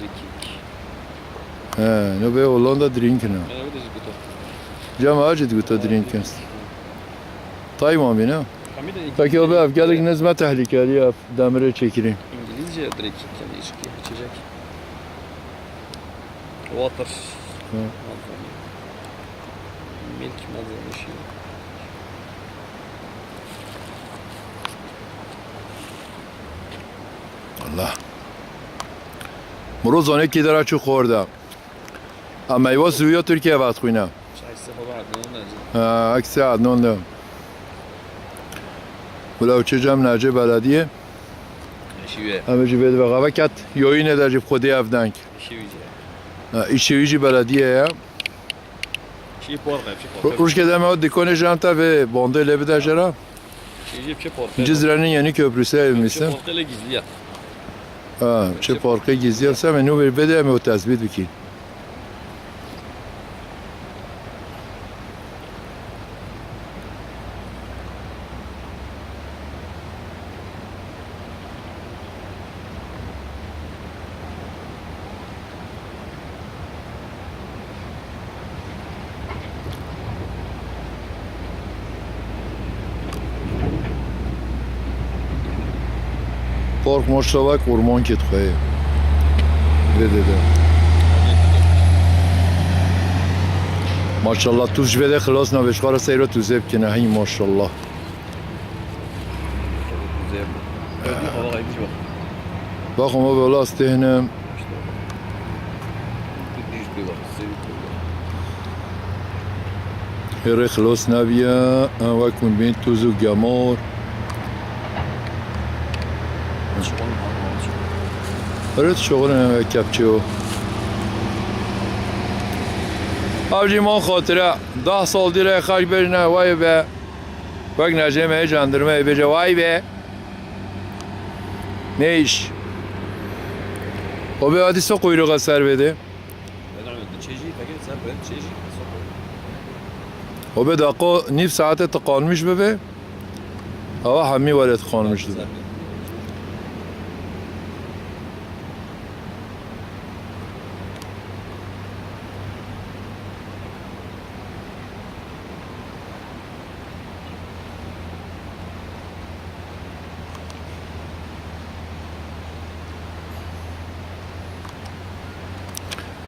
drikik. He, no be Hollanda drinken. Ne öyle zikuto. Cam acid guta drinken. Tayman bina. Hamid de Peki o be ev geldik nezme tehlikeli ya demire çekireyim. İngilizce drikik yani içki, içecek. Water. Milk malzeme şey. Allah. Vat xuyna. Çay sefa var ne olacak? Ha, aksi adnan da. Bula uçu cam nerce belediye. Şive. Ama cibed ve gavakat yoyin eder cib khudi evdenk. İşevici belediye ya. Şi porqa, şi porqa. Ruş kedeme o dikone janta ve bonde. Şi şi porqa. Cizre'nin yeni köprüsü ile gizli ya. Ha, çe parkı geziyorsam ben o bir bede mi پارک ماشتا و کرمان کت خواهی ده ده ده ماشاءالله توش بده خلاص نوشکار سیر تو زب کنه هی ماشاءالله بخو ما بلا از تهنم هره خلاص نبیه اوه کن بین توزو گمار Arıt şoğunu kepçe Avcı mon xotire 10 sal dire xaç berine vay be. Bak neceme jandarma bece vay be. Ne iş? O be bir hadise kuyruğa servedi. O bir dakika nif saate tıkanmış bebe. Hava hammi var tıkanmıştı.